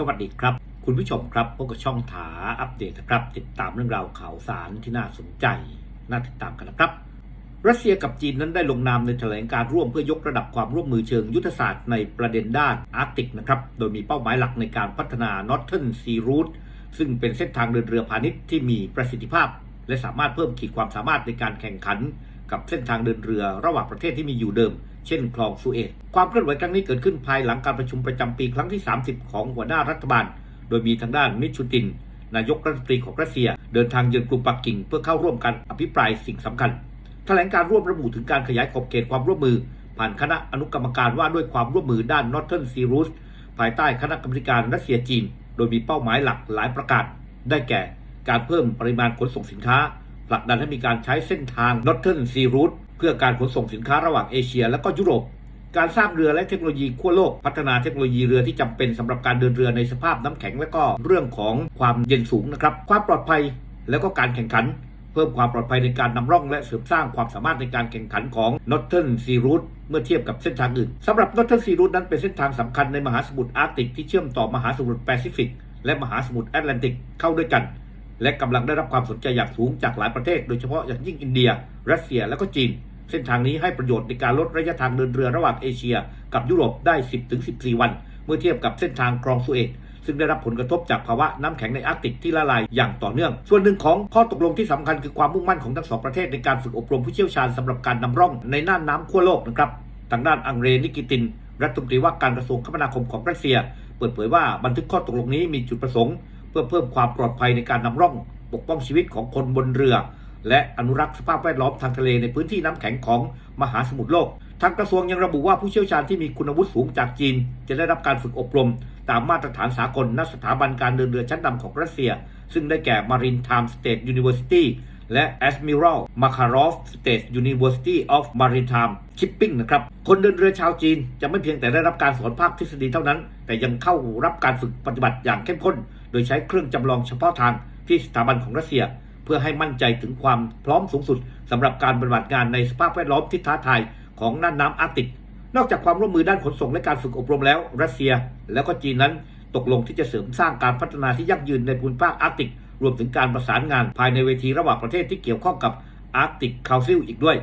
สวัสดีครับ คุณผู้ชมครับพบกับช่องถาอัปเดตนะครับ ติดตามเรื่องราวข่าวสารที่น่าสนใจ น่าติดตามกันนะครับ รัสเซียกับจีนนั้นได้ลงนามในแถลงการร่วมเพื่อยกระดับความร่วมมือเชิงยุทธศาสตร์ในประเด็นด้านอาร์กติกนะครับโดยมีเป้าหมายหลักในการพัฒนา Northern Sea Route ซึ่งเป็นเส้นทางเดินเรือพาณิชย์ที่มีประสิทธิภาพ และสามารถเพิ่มขีดความสามารถในการแข่งขัน กับเส้นทางเดินเรือระหว่างประเทศที่มีอยู่เดิม เช่นคลองสุเอตความเคลื่อนไหวครั้งนี้เกิดขึ้นภายหลังการประชุมประจำปีครั้งที่ 30 ของหัวหน้ารัฐบาล โดยมีทางด้านมิชชุติน นายกรัฐมนตรีของรัสเซีย เดินทางเยือนกรุงปักกิ่ง เพื่อเข้าร่วมการอภิปรายสิ่งสำคัญแถลงการร่วมระบุถึงการขยายขอบเขตความร่วมมือ ผ่านคณะอนุกรรมการว่าด้วยความร่วมมือด้าน Northern Sea Route ภายใต้คณะกรรมการรัสเซียจีน โดยมีเป้าหมายหลักหลายประการได้แก่ การเพิ่มปริมาณขนส่งสินค้า ผลักดันให้มีการใช้เส้นทาง Northern Sea Route เพื่อการขนส่งสินค้าระหว่างเอเชีย และก็ยุโรป การสร้างเรือและเทคโนโลยีขั้วโลก พัฒนาเทคโนโลยีเรือที่จำเป็นสำหรับการเดินเรือในสภาพน้ำแข็งและก็เรื่องของความเย็นสูงนะครับ ความปลอดภัยและก็การแข่งขัน เพิ่มความปลอดภัยในการนำร่อง และเสริมสร้างความสามารถในการแข่งขันของ Northern Sea Route เมื่อเทียบกับเส้นทางอื่นสำหรับ Northern Sea Route นั้นเป็นเส้นทางสำคัญในมหาสมุทรอาร์กติกที่เชื่อมต่อมหาสมุทรแปซิฟิกและมหาสมุทรแอตแลนติกเข้าด้วยกัน และกำลังได้รับความสนใจอย่างสูงจากหลายประเทศ โดยเฉพาะอย่างยิ่งอินเดีย รัสเซียและก็จีน เส้นทางนี้ให้ประโยชน์ในการลดระยะทางเดินเรือระหว่างเอเชีย กับยุโรปได้ 10-14 วัน เมื่อเทียบกับเส้นทางคลองสุเอตซึ่งได้รับผลกระทบจากภาวะน้ำแข็งในอาร์กติกที่ละลายอย่างต่อเนื่อง ส่วนหนึ่งของข้อตกลงที่สำคัญคือความมุ่งมั่นของทั้งสองประเทศในการฝึกอบรมผู้เชี่ยวชาญสำหรับการนำร่องในน่านน้ำขั้วโลกนะครับ ทางด้านอังเรนิกิติน รัฐมนตรีว่าการกระทรวงคมนาคมของรัสเซีย เปิดเผยว่าบันทึกข้อตกลงนี้มีจุดประสงค์ พื่อเพิ่มความปลอดภัยในการนำร่องปกป้องชีวิตของคนบนเรือ และอนุรักษ์สภาพแวดล้อมทางทะเลในพื้นที่น้ำแข็งของมหาสมุทรโลก ทางกระทรวงยังระบุว่าผู้เชี่ยวชาญที่มีคุณวุฒิสูงจากจีน จะได้รับการฝึกอบรม ตามมาตรฐานสากลณสถาบันการเดินเรือชั้นนำของรัสเซีย ซึ่งได้แก่ Maritime State University และ Admiral Makarov State University of Maritime Shipping นะครับ คนเดินเรือชาวจีนจะไม่เพียงแต่ได้รับการสอนภาคทฤษฎีเท่านั้น แต่ยังเข้ารับการฝึกปฏิบัติอย่างเข้มข้น โดยใช้เครื่องจำลองเฉพาะทางที่สถาบันของรัสเซีย เพื่อให้มั่นใจถึงความพร้อมสูงสุดสำหรับการปฏิบัติงานในสภาพแวดล้อมที่ท้าทายของน่านน้ำอาร์กติก นอกจากความร่วมมือด้านขนส่งและการฝึกอบรมแล้ว รัสเซีย แล้วก็จีนนั้นตกลงที่จะเสริมสร้างการพัฒนาที่ยั่งยืนในภูมิภาคอาร์กติก รวมถึงการประสานงานภายในเวทีระหว่างประเทศที่เกี่ยวข้องกับอาร์กติกคาวซิลอีกด้วย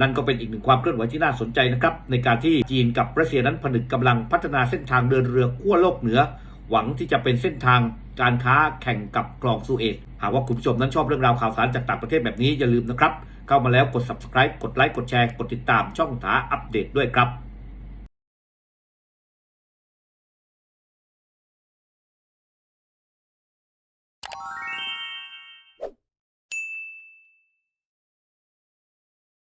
นั่นก็เป็นอีกหนึ่งความเคลื่อนไหวที่น่าสนใจนะครับในการที่จีนกับรัสเซียนั้นผนึกกำลังพัฒนาเส้นทางเดินเรือขั้วโลกเหนือ หวังที่จะเป็นเส้นทางการค้าแข่งกับคลองสุเอตหากว่าคุณผู้ชมนั้นชอบเรื่องราวข่าวสารจากต่างประเทศแบบนี้อย่าลืมนะครับเข้ามาแล้วกด subscribe กดไลค์กดแชร์กดติดตามช่องถาอัปเดตด้วยครับ